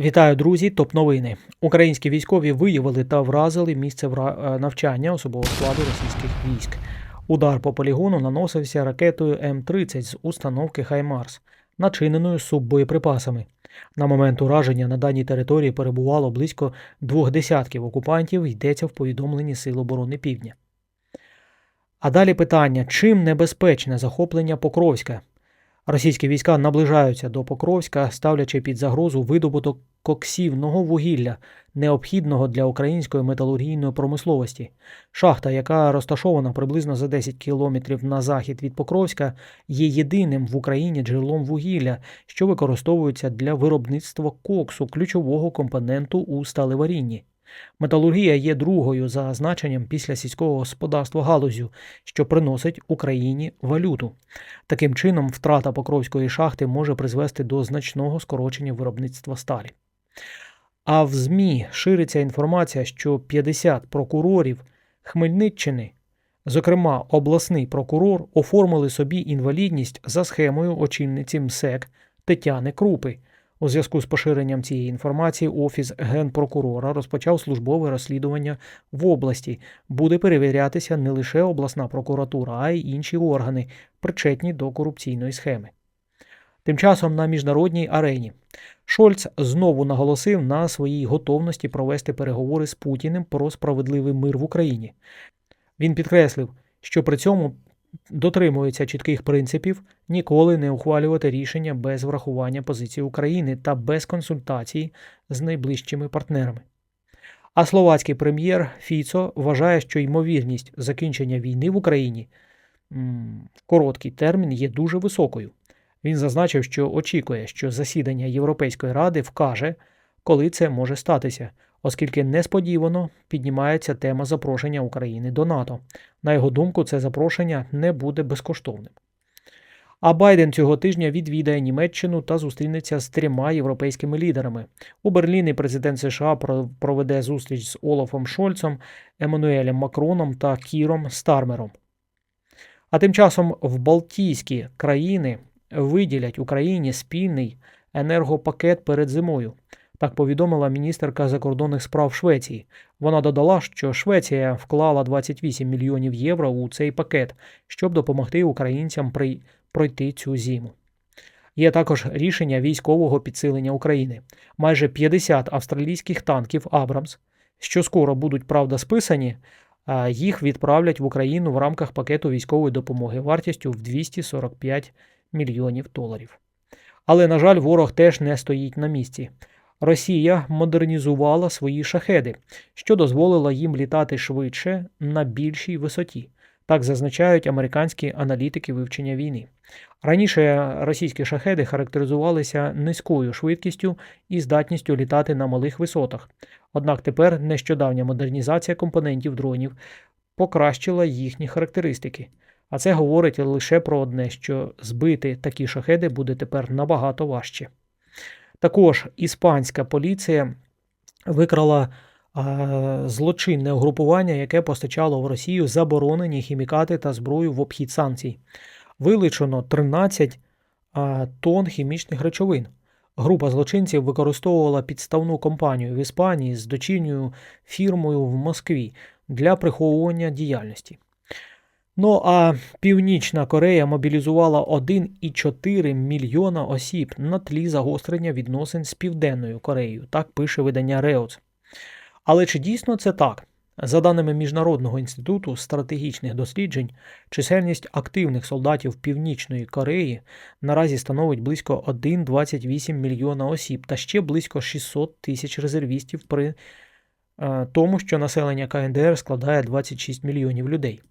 Вітаю, друзі! Топ новини. Українські військові виявили та вразили місце е, навчання особового складу російських військ. Удар по полігону наносився ракетою М-30 з установки Хаймарс, начиненою суббоєприпасами. На момент ураження на даній території перебувало близько двох десятків окупантів, йдеться в повідомленні Сил оборони Півдня. А далі питання: чим небезпечне захоплення Покровська? Російські війська наближаються до Покровська, ставлячи під загрозу видобуток коксівного вугілля, необхідного для української металургійної промисловості. Шахта, яка розташована приблизно за 10 кілометрів на захід від Покровська, є єдиним в Україні джерелом вугілля, що використовується для виробництва коксу, ключового компоненту у сталеварінні. Металургія є другою за значенням після сільського господарства галузю, що приносить Україні валюту. Таким чином, втрата Покровської шахти може призвести до значного скорочення виробництва сталі. А в ЗМІ шириться інформація, що 50 прокурорів Хмельниччини, зокрема обласний прокурор, оформили собі інвалідність за схемою очільниці МСЕК Тетяни Крупи. У зв'язку з поширенням цієї інформації Офіс генпрокурора розпочав службове розслідування в області. Буде перевірятися не лише обласна прокуратура, а й інші органи, причетні до корупційної схеми. Тим часом на міжнародній арені Шольц знову наголосив на своїй готовності провести переговори з Путіним про справедливий мир в Україні. Він підкреслив, що при цьому дотримується чітких принципів ніколи не ухвалювати рішення без врахування позиції України та без консультацій з найближчими партнерами. А словацький прем'єр Фіцо вважає, що ймовірність закінчення війни в Україні в короткий термін є дуже високою. Він зазначив, що очікує, що засідання Європейської ради вкаже, коли це може статися, оскільки несподівано піднімається тема запрошення України до НАТО. На його думку, це запрошення не буде безкоштовним. А Байден цього тижня відвідає Німеччину та зустрінеться з трьома європейськими лідерами. У Берліні президент США проведе зустріч з Олафом Шольцем, Еммануелем Макроном та Кіром Стармером. А тим часом в Балтійські країни виділять Україні спільний енергопакет перед зимою. Так повідомила міністерка закордонних справ Швеції. Вона додала, що Швеція вклала 28 мільйонів євро у цей пакет, щоб допомогти українцям при... пройти цю зиму. Є також рішення військового підсилення України. Майже 50 австралійських танків Абрамс, що скоро будуть правда списані, їх відправлять в Україну в рамках пакету військової допомоги вартістю в 245 мільйонів доларів. Але, на жаль, ворог теж не стоїть на місці. Росія модернізувала свої шахеди, що дозволило їм літати швидше на більшій висоті. Так зазначають американські аналітики вивчення війни. Раніше російські шахеди характеризувалися низькою швидкістю і здатністю літати на малих висотах. Однак тепер нещодавня модернізація компонентів дронів покращила їхні характеристики. А це говорить лише про одне, що збити такі шахеди буде тепер набагато важче. Також іспанська поліція викрала а, злочинне угрупування, яке постачало в Росію заборонені хімікати та зброю в обхід санкцій. Вилучено 13 а, тонн хімічних речовин. Група злочинців використовувала підставну компанію в Іспанії з дочірньою фірмою в Москві для приховування діяльності. Ну а Північна Корея мобілізувала 1,4 мільйона осіб на тлі загострення відносин з Південною Кореєю, так пише видання Реоц. Але чи дійсно це так? За даними Міжнародного інституту стратегічних досліджень, чисельність активних солдатів Північної Кореї наразі становить близько 1,28 мільйона осіб та ще близько 600 тисяч резервістів при е, тому, що населення КНДР складає 26 мільйонів людей.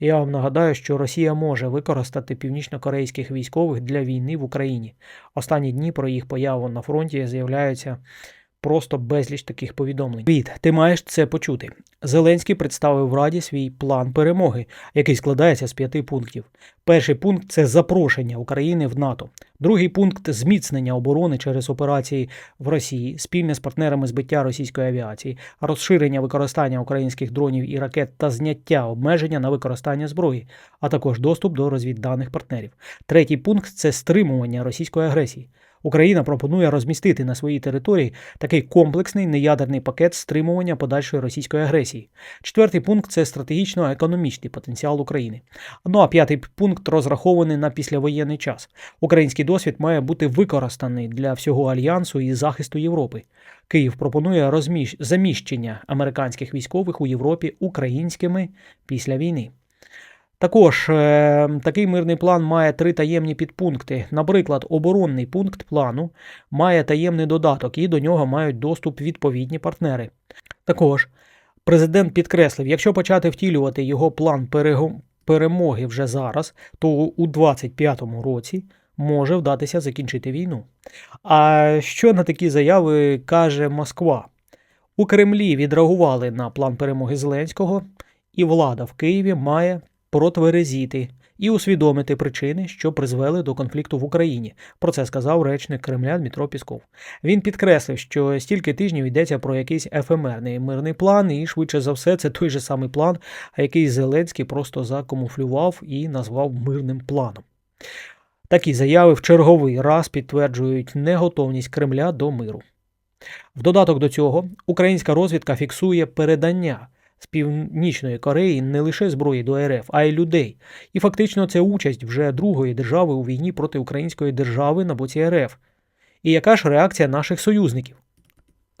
Я вам нагадаю, що Росія може використати північнокорейських військових для війни в Україні. Останні дні про їх появу на фронті з'являються просто безліч таких повідомлень. Від, ти маєш це почути. Зеленський представив в Раді свій план перемоги, який складається з п'яти пунктів. Перший пункт це запрошення України в НАТО. Другий пункт зміцнення оборони через операції в Росії, спільне з партнерами збиття російської авіації, розширення використання українських дронів і ракет та зняття обмеження на використання зброї, а також доступ до розвідданих партнерів. Третій пункт це стримування російської агресії. Україна пропонує розмістити на своїй території такий комплексний неядерний пакет стримування подальшої російської агресії. Четвертий пункт це стратегічно-економічний потенціал України. Ну а п'ятий пункт розрахований на післявоєнний час. Український досвід має бути використаний для всього альянсу і захисту Європи. Київ пропонує розміщ... заміщення американських військових у Європі українськими після війни. Також е, такий мирний план має три таємні підпункти. Наприклад, оборонний пункт плану має таємний додаток, і до нього мають доступ відповідні партнери. Також президент підкреслив, якщо почати втілювати його план перемоги вже зараз, то у 2025 році може вдатися закінчити війну. А що на такі заяви каже Москва? У Кремлі відреагували на план перемоги Зеленського, і влада в Києві має протверезіти і усвідомити причини, що призвели до конфлікту в Україні. Про це сказав речник Кремля Дмитро Пісков. Він підкреслив, що стільки тижнів йдеться про якийсь ефемерний мирний план, і швидше за все, це той же самий план, який Зеленський просто закамуфлював і назвав мирним планом. Такі заяви в черговий раз підтверджують неготовність Кремля до миру. В додаток до цього українська розвідка фіксує передання з Північної Кореї не лише зброї до РФ, а й людей. І фактично це участь вже другої держави у війні проти української держави на боці РФ. І яка ж реакція наших союзників?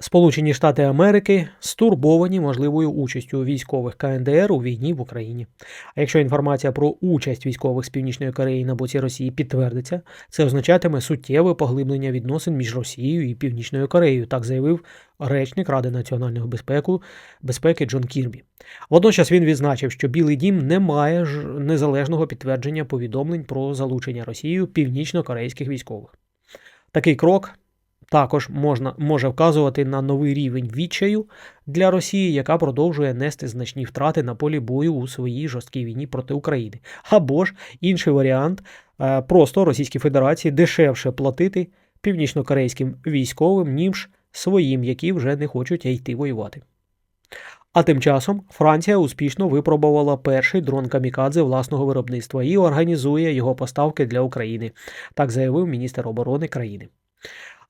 Сполучені Штати Америки стурбовані можливою участю військових КНДР у війні в Україні. А якщо інформація про участь військових з Північної Кореї на боці Росії підтвердиться, це означатиме суттєве поглиблення відносин між Росією і Північною Кореєю, так заявив речник Ради національної безпеки, безпеки Джон Кірбі. Водночас він відзначив, що Білий Дім не має ж незалежного підтвердження повідомлень про залучення Росією північно-корейських військових. Такий крок також можна, може вказувати на новий рівень відчаю для Росії, яка продовжує нести значні втрати на полі бою у своїй жорсткій війні проти України. Або ж інший варіант е, просто Російській Федерації дешевше платити північнокорейським військовим, ніж своїм, які вже не хочуть йти воювати. А тим часом Франція успішно випробувала перший дрон камікадзе власного виробництва і організує його поставки для України, так заявив міністр оборони країни.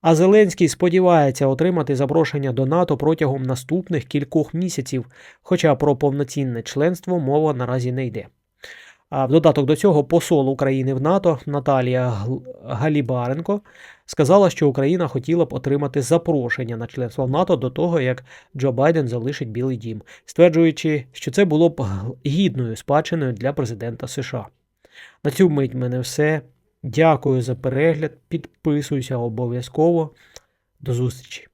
А Зеленський сподівається отримати запрошення до НАТО протягом наступних кількох місяців, хоча про повноцінне членство мова наразі не йде. А в додаток до цього посол України в НАТО Наталія Галібаренко сказала, що Україна хотіла б отримати запрошення на членство в НАТО до того, як Джо Байден залишить Білий Дім, стверджуючи, що це було б гідною спадщиною для президента США. На цю мить мене все. Дякую за перегляд. Підписуйся обов'язково. До зустрічі!